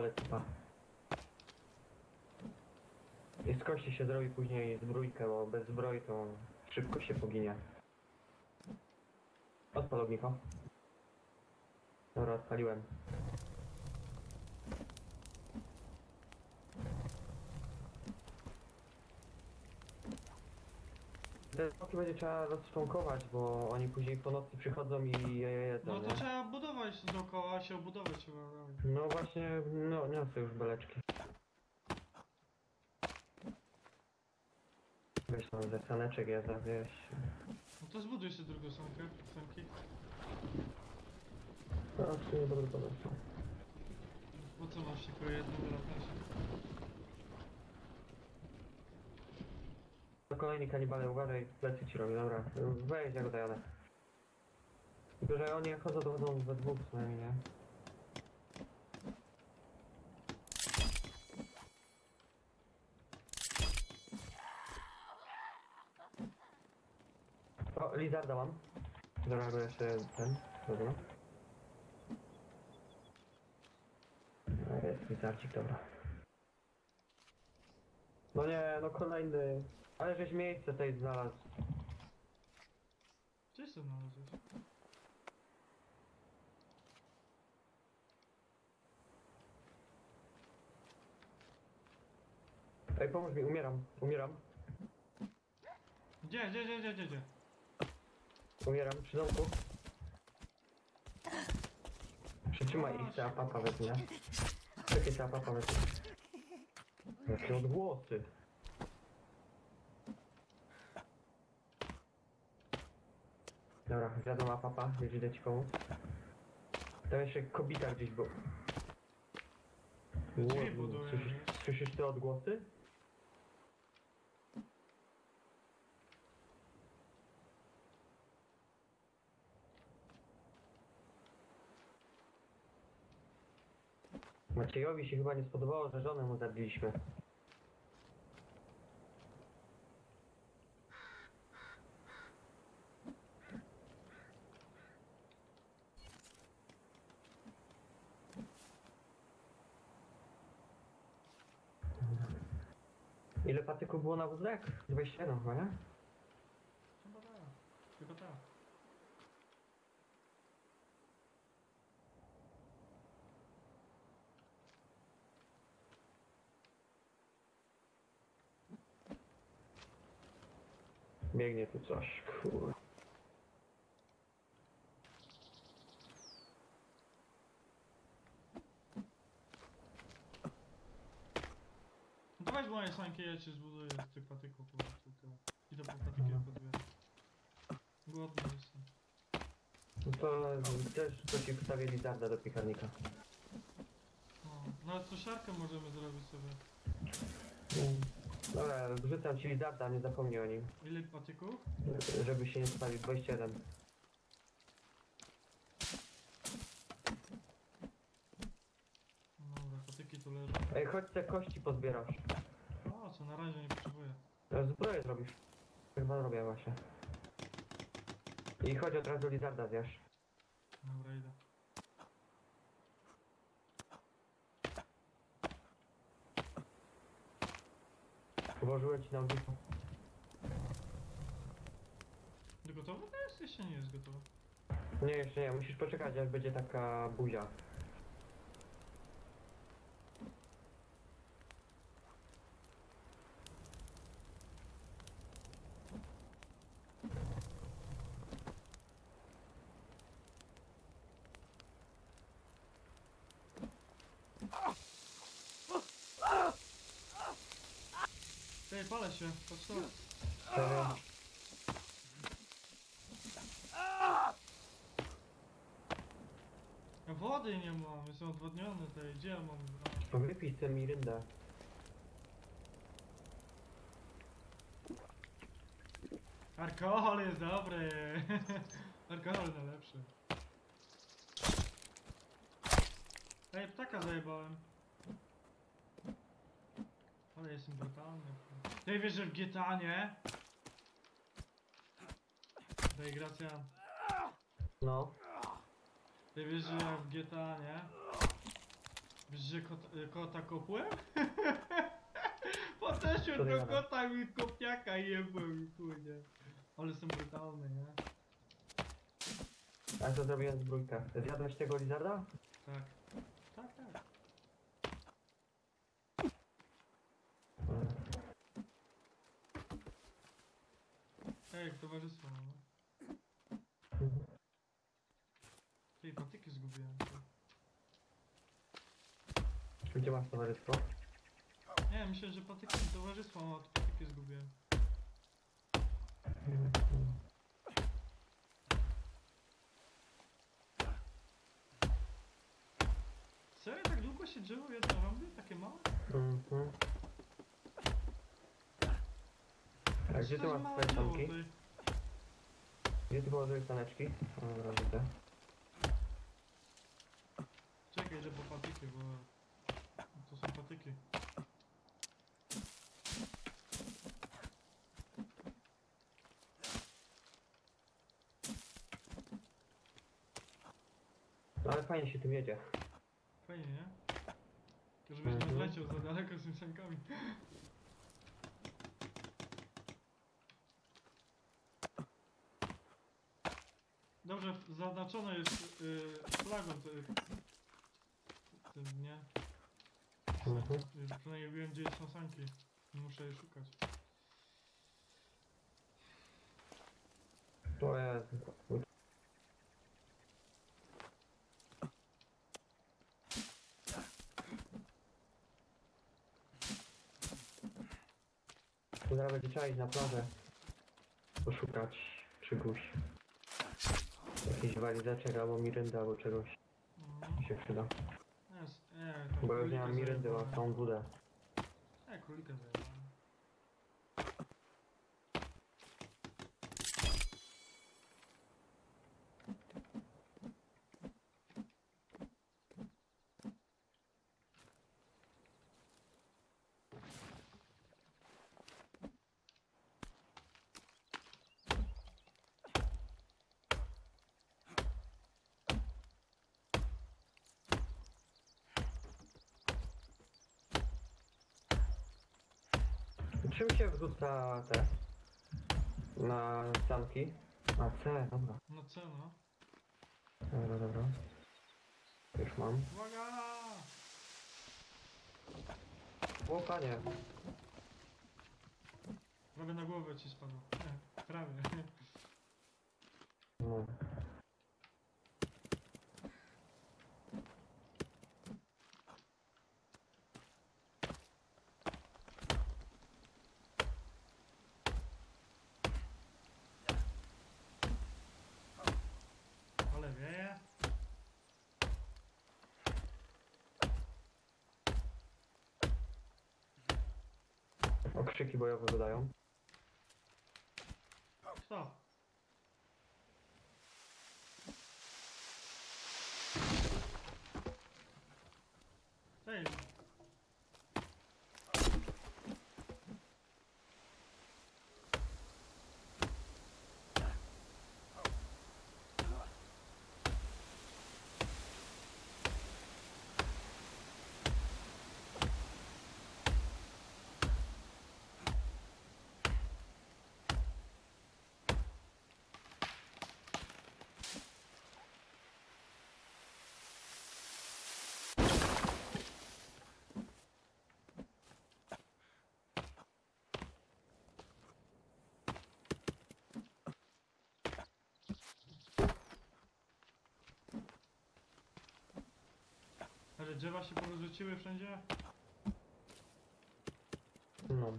spalę typa. I z kości się zrobi później zbrójkę, bo bez zbroi to szybko się poginie. Odpal ognicho. Dobra, odpaliłem. Te smoki będzie trzeba rozczłonkować, bo oni później po nocy przychodzą i je jedzą, No to nie? trzeba budować dookoła, się obudować trzeba robić. No właśnie, no niosę już beleczki. Weź tam ze saneczek ja zawieź. No to zbuduj sobie drugą sankę, sanki. No, w sumie dobry pomysł. Po co masz tylko jedną latać? To kolejni kanibale, uważaj, plecy ci robią, dobra. Weź, ja go dojadę. Tylko, że oni jak chodzą, to chodzą we dwóch przynajmniej, nie? O, Lizarda mam. Dobra, go jeszcze ten, dobra. No jest Lizardzik, dobra. No nie, no kolejny. Ale żeś miejsce tutaj znalazł. Gdzie się znalazłeś? Ej, pomóż mi, umieram, umieram. Gdzie, gdzie, gdzie, gdzie, gdzie, gdzie? Umieram przy domku. Przytrzymaj ich, ta papa wezmie. Czekaj, ta papa wezmie. Jakie odgłosy. Dobra, wiadomo papa, już idę ci pomóc. Tam jeszcze kobita gdzieś był. Drzwi Ło- buduję, Słyszysz, nie? słyszysz te odgłosy? Maciejowi się chyba nie spodobało, że żonę mu zabiliśmy. Ile patyków było na wózek? 21 chyba, nie? Chyba tak. Chyba tak. Biegnie tu coś. To weź moje sanki, ja ci zbuduję z tych patyków po prostu tyle. I to po patyki buduję. Głodny jestem. No to też to ci wstawię lizarda do piekarnika. No, nawet suszarkę możemy zrobić sobie. Dobra, wrzucam ci lizarda, nie zapomnij o nim. Ile patyków? Żeby się nie spalił, 21. No dobra, patyki tu leżą. Ej, chodź te kości pozbierasz. O, co na razie nie potrzebuję. Teraz Zbroję zrobisz. Chyba robię właśnie. I chodź od razu lizarda zjesz. Dobra, idę. Włożyłem ci na ognisko. To gotowe to jest? Jeszcze nie jest gotowe. Nie, jeszcze nie, musisz poczekać aż będzie taka buzia. Ej, palę się, patrz to. Ja wody nie mam, jestem odwodniony tej, gdzie ja mam? A, To wypij tę miryndę. Alkohol jest dobry! Alkohol najlepszy. Ej, ptaka zajebałem. Ale jestem brutalny. Ty wiesz, że w GTA nie? Daj Gracjan. No. Ty wiesz, że ja w GTA, nie? Wiesz, że kot, y, kota kopłem? Ty do kota mi kopniaka jebłem i chuj, nie? Ale jestem brutalny, nie? A co zrobiłem zbrójkę? Zjadłeś tego lizarda? Tak, tak. Ej, towarzystwo mamy. Ty, patyki zgubiłem. ty. Gdzie masz towarzystwo? Nie, myślę, że patyki, towarzystwo mam, a tu patyki zgubiłem. Serio, tak długo się drzewo jedno robi? Takie małe? Mhm. A gdzie to ty masz swoje tutaj? Gdzie ty położyłeś saneczki? O, Dobra, widzę. Czekaj, idę po patyki, bo... To są patyki. No ale fajnie się tym jedzie. Fajnie, nie? Tylko żebyś nie Mhm. odleciał za daleko z tymi Dobrze, zaznaczone jest yy, flagą ty, tym, nie? Mhm. Przynajmniej wiem gdzie są sanki. Muszę je szukać. To jest... Zaraz będzie trzeba iść na plażę. Poszukać czegoś. Jakiś walizeczek albo miryndy albo czegoś mi się przyda. Jest, nie, Bo ja już nie mam miryndy, mam całą. Nie, królika zajebałem. Czym się wrzuca te? Na sanki? Na C, dobra. No co no? Dobra, dobra. Już mam. Uwaga! O panie, Prawie na głowę ci spadło. Prawie. no. Ale wieje. Okrzyki bojowe wydają. Kto? Ej, ale drzewa się porozrzuciły wszędzie? No.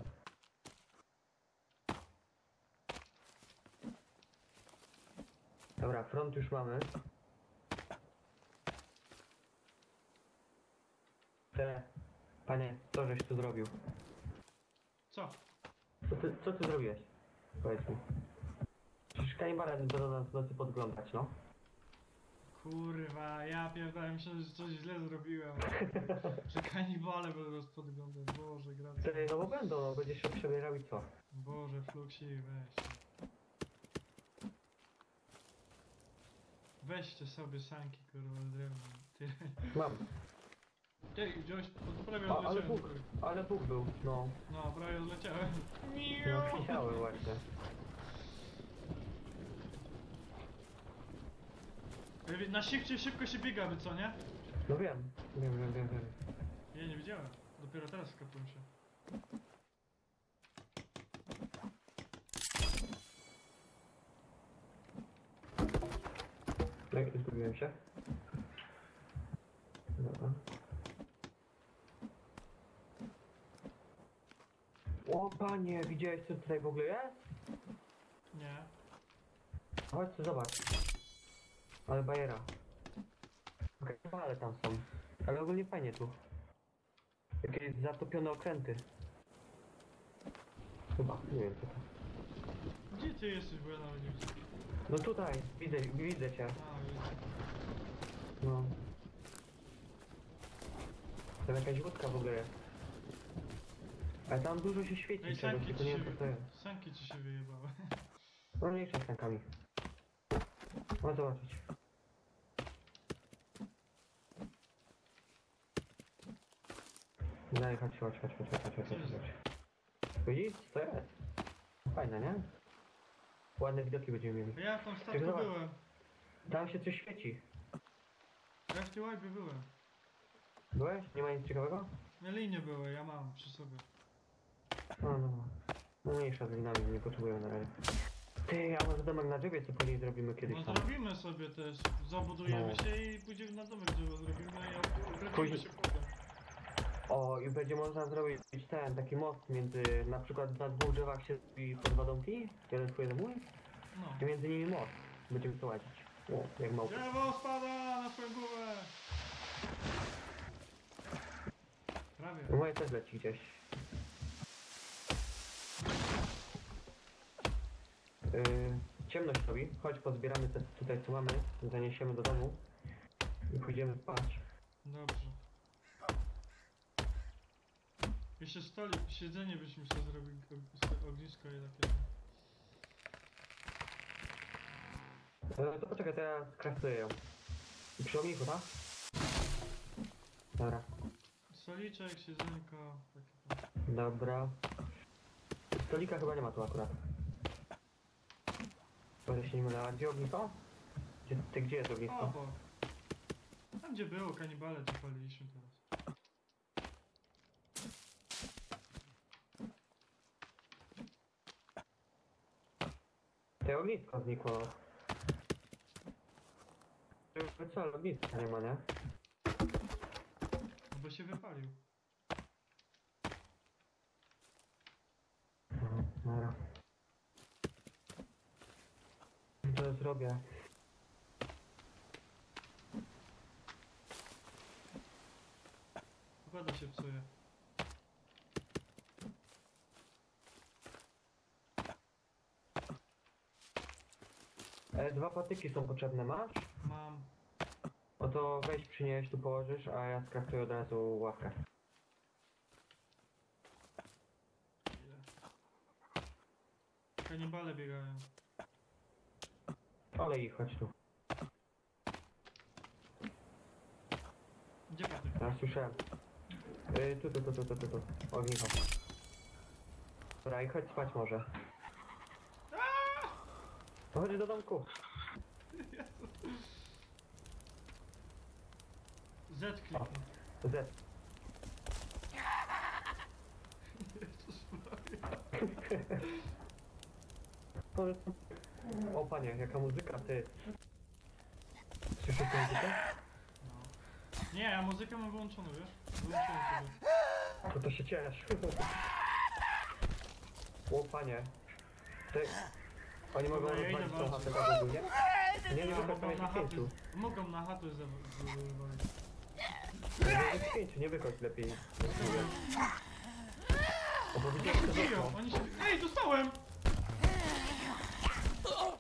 Dobra, front już mamy. Te, panie, co żeś tu zrobił? Co? Co ty, co ty zrobiłeś? Powiedz mi. Przecież kanibale do nas w nocy podglądać, no. Kurwa, ja pierdolę, myślę, że coś źle zrobiłem. że kanibale będą nas podglądać. Boże, gracja. Ty, no bo będą, no, będziesz się przebierał i co? Boże, Fluxi, weź. Weźcie sobie sanki, kurwa, z drewna. Ty, Mam. ty wziąłeś, to prawie A, ale odleciałem. Bóg, ale Bóg był, no. No, prawie odleciałem. No widziałem właśnie. Na szybciej szybko się biega, by co, nie? No wiem, wiem, wiem, wiem, wiem. Ja nie widziałem. Dopiero teraz skapiłem się. Jak zgubiłem się? Dobra. O panie, widziałeś co tutaj w ogóle jest? Nie. Chodź zobacz. Ale bajera. Okej, ale tam są. Ale ogólnie fajnie tu. Jakieś zatopione okręty. Chyba, nie wiem co to. Gdzie ty jesteś, bo ja nawet nie widzę. No tutaj, widzę, widzę cię. A, widzę. No. Tam jakaś łódka w ogóle jest. Ale tam dużo się świeci Ej, czegoś, sanki tylko ci nie się, wiem co to jest. sanki ci się wyjebały. No mniejsza z tankami. Chodź zobaczyć. Daj, chodź, chodź, chodź, chodź, chodź, chodź, chodź, chodź. Widzisz, co to jest? Fajne, nie? Ładne widoki będziemy mieli. Ja w Ty statku zobacz. byłem. Tam się coś świeci. Ja w tej łajbie byłem. Byłeś? Nie ma nic ciekawego? Na linie były, ja mam przy sobie. No, no, no. No mniejsza z linami, nie potrzebuję na razie. Ty, a może domek na drzewie co później zrobimy kiedyś No tam? zrobimy sobie też. Zabudujemy No. się i pójdziemy na domek, gdzie zrobimy i obrócimy Później- się potem. O, i będzie można zrobić ten, taki most między, na przykład na dwóch drzewach się i pod wodą pi, jeden twój, jeden mój, No. i między nimi most. Będziemy to łazić. O, jak małpy. Drzewo spada na swoją głowę! Prawie. No moje też leci gdzieś. Yy, ciemność robi. Chodź, pozbieramy te tutaj co mamy, zaniesiemy do domu i pójdziemy spać. Dobrze. Jeszcze stolik, siedzenie byśmy sobie zrobili, og- ognisko i takie. E, to poczekaj, to ja skraftuję ją. Przy ogniku, tak? Dobra. Stoliczek, siedzenko, takie tam. Dobra. Stolika chyba nie ma tu akurat. Może się nie mylę. A gdzie ognisko? Gdzie, ty gdzie jest ognisko? Obok. Tam gdzie było kanibale, to paliliśmy teraz. Te ognisko znikło. Jakby Co, ale ogniska nie ma, nie? Bo się wypalił. No, Dobra. To zrobię. Pogoda się psuje. E, dwa patyki są potrzebne, masz? Mam. No to weź przynieś, tu położysz, a ja skraftuję od razu ławkę. Ile? Kanibale biegają. Ale i chodź tu. Gdzie patyk? Ja słyszałem. Y, tu, tu, tu, tu, tu, tu, tu. Dobra, i chodź spać może. No chodź do domku. Z kliknij. Z. Jezus Maria. O panie, jaka muzyka, ty. Słyszysz tę muzykę? No. Nie, ja muzykę mam wyłączoną, wiesz? Wyłączyłem sobie. To to się ciesz. O panie. Ty. Oni mogą Dobra, ja idę rozwalić tą walczyć. chatę tak ogólnie? Nie, nie, tam mogą na ich chatę, pięciu. mogą na chatę. Nie, jest pięciu, nie wychodź lepiej. O, bo Biją, okno. oni się... Ej, dostałem!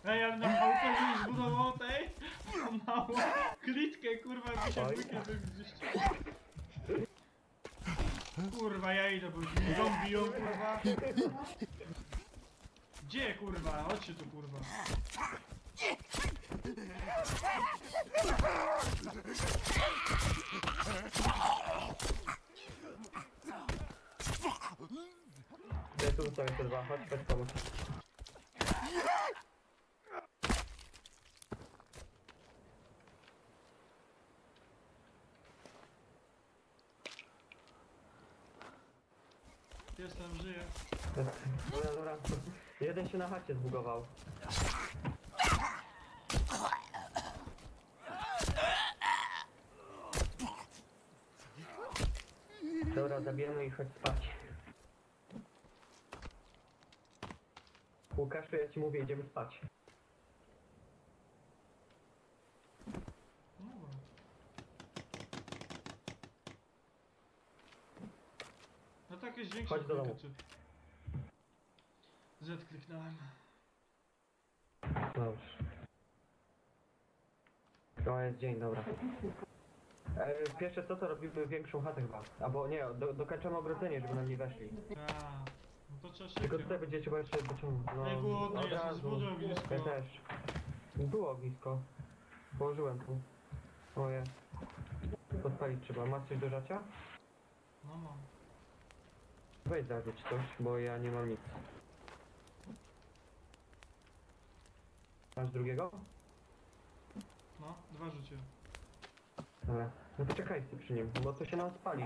Ej, ale na chałupę żeś zbudował tej małą klitkę, kurwa, jakby się Oj. gdzieś Kurwa, ja idę, bo już mi zombie biją, kurwa. Gdzie, kurwa? Chodźcie tu, kurwa. Ja tu zostawię te dwa, chodź, chodź pomóc. Jestem, żyję. Dobra, dobra. Jeden się na chacie zbugował. Dobra, zabijemy i chodź spać. Łukaszu, ja ci mówię, idziemy spać. No. No tak jest większy Chodź do domu. Z kliknąłem. Dobrze. To jest dzień, dobra. E, pierwsze co to robimy większą chatę chyba. Albo nie, do, dokończamy ogrodzenie, żeby nam nie weszli. A, no to trzeba Tylko tutaj będzie trzeba jeszcze dociągnąć. No, Ej, głodny od jestem, razu. zbuduj ognisko. Ja też. Było ognisko. Położyłem tu. Moje. Podpalić trzeba. Masz coś do żacia? No mam. Weź zabić coś, bo ja nie mam nic. Masz drugiego? No, dwa życie. No to przy nim, bo to się nam spali.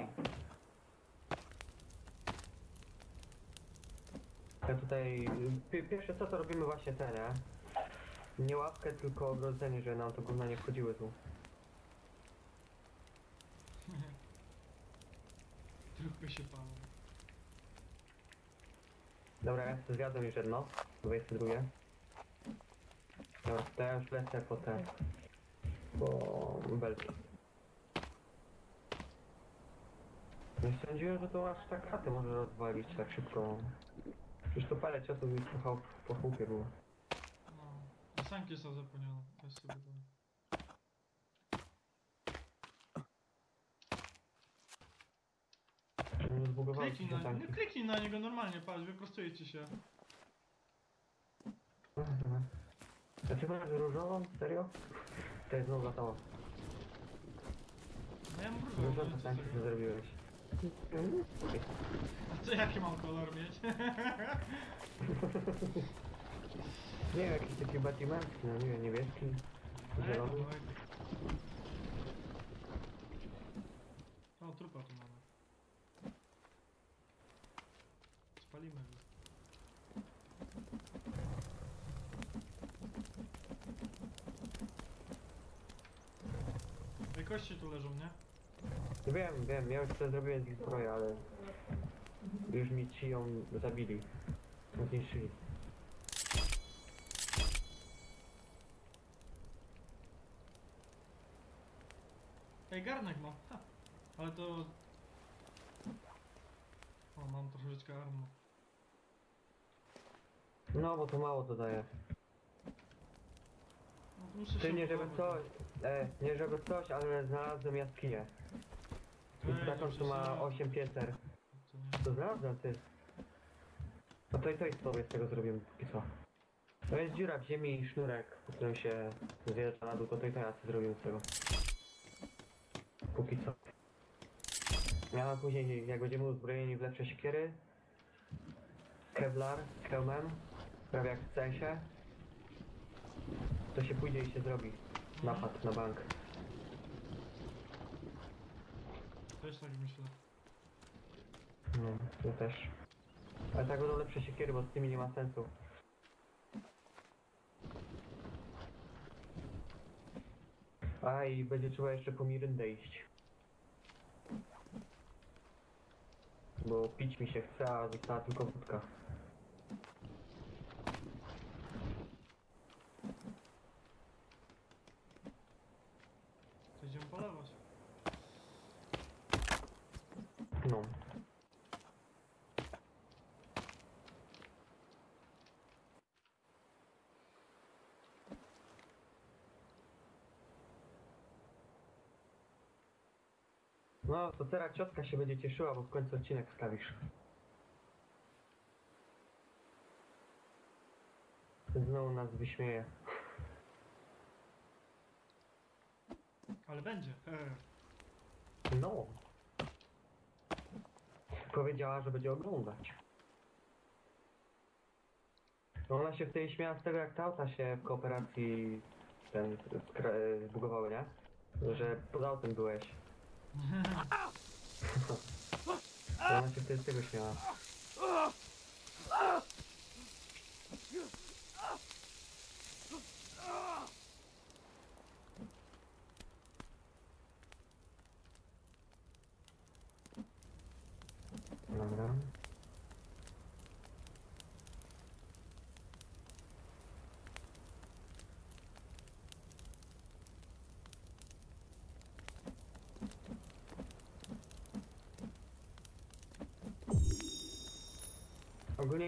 Ja tutaj... Pierwsze co to robimy właśnie teraz? nie? Łapkę, tylko ogrodzenie, że nam to gówno nie wchodziły tu. Trupy się palą. Dobra, zjadłem już jedno. 22. No, teraz lecę po te... po belki. Nie sądziłem, że to aż tak chatę może rozwalić tak szybko. Przecież to parę ciosów mi po, chał- po chłupie było. No. A sanki są zapłonione. Weź sobie to. Nie zbugowałem Kliknij się na, no kliknij na niego normalnie, patrz, wyprostujecie się. Ty masz różową? Serio? To jest znowu latało. No mam brudną, Różowe no, co zrobiłeś. A co jaki mam kolor mieć? Nie wiem, jakiś taki męski, no nie wiem, niebieski, zielony. O, trupa tu mamy. Spalimy go. Ej, kości tu leżą, nie? Wiem, wiem, ja już to zrobiłem z ich zbroja, ale już mi ci ją zabili. Zniszczyli. Ej, garnek mam. Ha. Ale to... O, mam troszeczkę armu. No, bo to mało to daje. Muszę Ty się nie żeby coś, e, nie żeby coś, ale znalazłem jaskinię. Ej, Taką, co ma przesadzam. 8 piecer. To znalazłem, ty. No to i to i sobie z tego zrobimy, póki co. To jest dziura w ziemi i sznurek, po którym się zjeżdża na dół, to i to ja sobie zrobimy z tego. Póki co. Ja później, jak będziemy uzbrojeni w lepsze siekiery, Kevlar z hełmem, prawie jak w CS-ie, to się pójdzie i się zrobi napad na bank. Też tak myślę. No, ja też. Ale tak będą lepsze siekiery, bo z tymi nie ma sensu. A i będzie trzeba jeszcze po Miryndę iść. Bo pić mi się chce, a została tylko wódka. Polować. No. No, to teraz ciotka się będzie cieszyła, bo w końcu odcinek wstawisz. Znowu nas wyśmieje. Ale będzie. No. Powiedziała, że będzie oglądać. Ona się wtedy śmiała z tego, jak te auta się w kooperacji ten skra- zbugowały, nie? Że pod autem byłeś. To ona się wtedy z tego śmiała.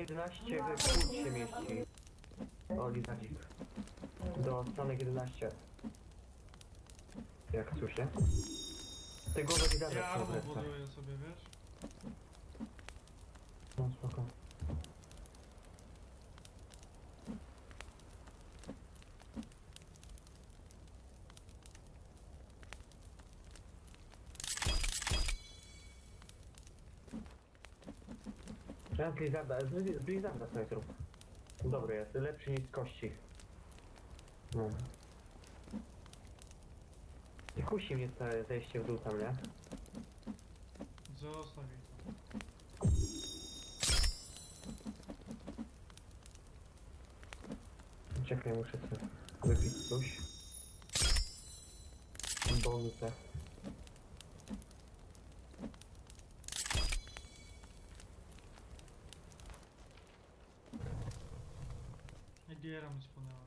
11 w Kut się mieści. O, Lizadik. Do Stanek 11. Jak słyszę. Tego Lizadik Ja albo buduję sobie, wiesz? No, spoko. Z Blizzarda, z, z Blizzarda zrób. Dobry jest, lepszy niż z kości. No. Nie kusi mnie te zejście w dół tam, nie? Zostaw jej to. Czekaj, muszę sobie wypić coś. Bonusę. Egiera mi spłonęła,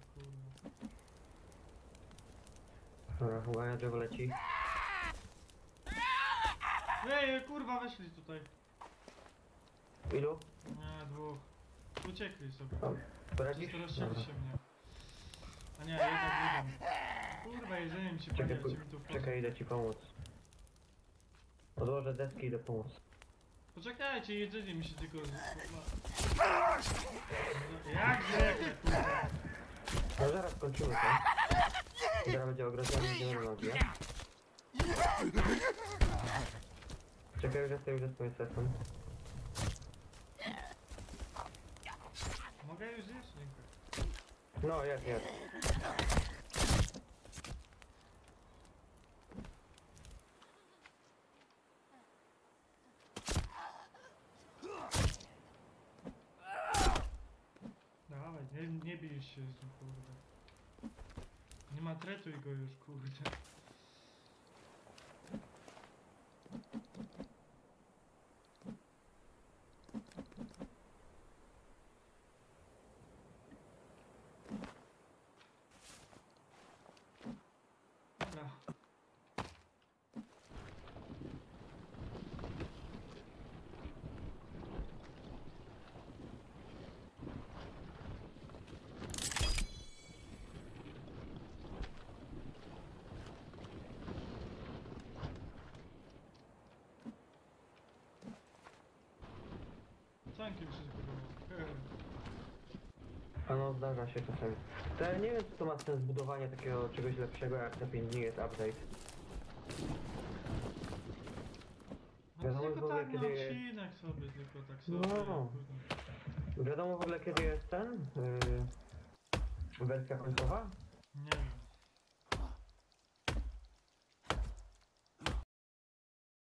kurwa. Uwaga, drzewo leci. Ej, kurwa, weszli tutaj. Ilu? Nie, dwóch. Uciekli sobie. Poradzisz? Dobra. rozsiedli się mnie. A nie, jednak drugą. Kurwa, jedzenie mi się Czekaj, podzielcie mi tu czekaj, idę ci pomóc. Odłożę deski i idę pomóc. Poczekajcie, jedzenie mi się tylko... Jak zwykle, kurwa. No zaraz kończymy to. Zaraz będzie ogrodzenie nie? Czekaj, już jestem, już jestem, jestem. Mogę już zjeść? Dziękuję. No, jest, jest. Dawaj, nie, nie bij się z nim, kurde. Nie matretuj go już, kurde. Dobra. Zbudowały. A no, zdarza się czasami. To ja nie wiem, czy to ma sens budowanie takiego czegoś lepszego, jak na 5 dni jest update. No Wiadomo, tylko w ogóle, tak na kiedy- odcinek sobie, tylko tak sobie. No. kurde. Wiadomo w ogóle, kiedy jest ten? Yy, wersja końcowa?